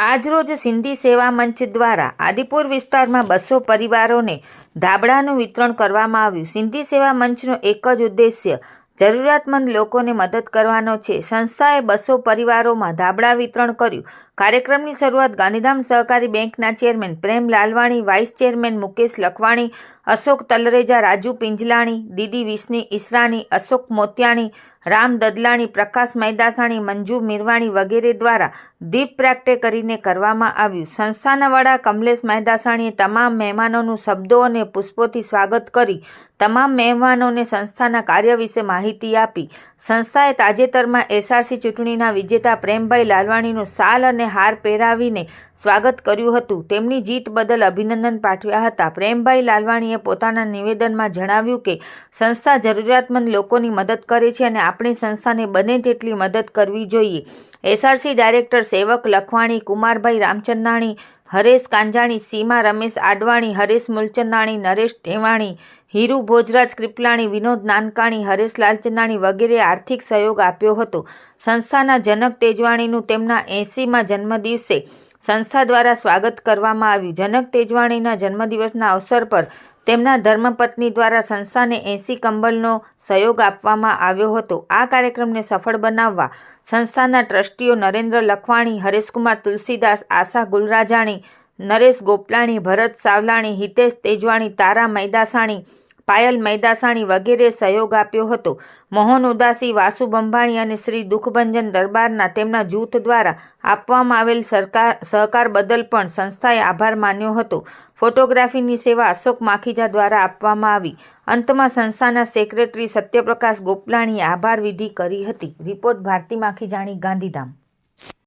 આજરોજ સિંધી સેવા મંચ દ્વારા આદિપુર વિસ્તારમાં બસો પરિવારોને ધાબળાનું વિતરણ કરવામાં આવ્યું. સિંધી સેવા મંચનો એક જ ઉદ્દેશ્ય જરૂરિયાતમંદ લોકોને મદદ કરવાનો છે. સંસ્થાએ બસો પરિવારોમાં ધાબળા વિતરણ કર્યું. કાર્યક્રમની શરૂઆત ગાંધીધામ સહકારી બેંકના chairman Prem Lalwani, vice chairman Mukesh Lakhwani, Ashok Talreja, Raju Pinjlani, દીદી વિષ્ણી ઈસરાણી, અશોક મોતિયાણી, રામ દદલાણી, પ્રકાશ મૈદાસાણી, મંજુ મિરવાણી વગેરે દ્વારા દીપ પ્રાગટે કરીને કરવામાં આવ્યું. સંસ્થાના વડા કમલેશ મહેદાસાણીએ તમામ મહેમાનોનું શબ્દો અને પુષ્પોથી સ્વાગત કરી તમામ મહેમાનોને સંસ્થાના કાર્ય વિશે માહિતી આપી. સંસ્થાએ તાજેતરમાં એસઆરસી ચૂંટણીના વિજેતા પ્રેમભાઈ લાલવાણીનું સાલ અને હાર પહેરાવીને સ્વાગત કર્યું હતું. તેમની જીત બદલ અભિનંદન પાઠવ્યા હતા. પ્રેમભાઈ લાલવાણીએ પોતાના નિવેદનમાં જણાવ્યું કે, સંસ્થા જરૂરિયાતમંદ લોકોની મદદ કરે છે અને આપણી સંસ્થાને બને તેટલી મદદ કરવી જોઈએ. એસઆરસી ડાયરેક્ટર સેવક લખવાણી, કુમારભાઈ રામચંદાણી, હરેશ કાંજાણી, સીમા રમેશ આડવાણી, હરેશ મુલચંદાણી, નરેશ ટેવાણી હીરુ ભોજરાજ, કૃપલાણી, વિનોદ નાનકાણી, હરેશ લાલચંદાણી વગેરે આર્થિક સહયોગ આપ્યો હતો. સંસ્થાના જનક તેજવાણીનું તેમના એંસીમાં જન્મદિવસે સંસ્થા દ્વારા સ્વાગત કરવામાં આવ્યું. જનક તેજવાણીના જન્મદિવસના અવસર પર તેમના ધર્મપત્ની દ્વારા સંસ્થાને એંસી કંબલનો સહયોગ આપવામાં આવ્યો હતો. આ કાર્યક્રમને સફળ બનાવવા સંસ્થાના ટ્રસ્ટીઓ નરેન્દ્ર લખવાણી, હરેશકુમાર તુલસીદાસ, આશા ગુલરાજાણી નરેશ ગોપલાણી, ભરત સાવલાણી, હિતેશ તેજવાણી, તારા મૈદાસાણી, પાયલ મૈદાસાણી વગેરે સહયોગ આપ્યો હતો. મોહન ઉદાસી, વાસુ બંબાણી અને શ્રી દુઃખભંજન દરબારના તેમના જૂથ દ્વારા આપવામાં આવેલ સરકાર, સહકાર બદલ પણ સંસ્થાએ આભાર માન્યો હતો. ફોટોગ્રાફીની સેવા અશોક માખીજા દ્વારા આપવામાં આવી. અંતમાં સંસ્થાના સેક્રેટરી સત્યપ્રકાશ ગોપલાણીએ આભાર વિધિ કરી હતી. રિપોર્ટ ભારતી માખીજાણી, ગાંધીધામ.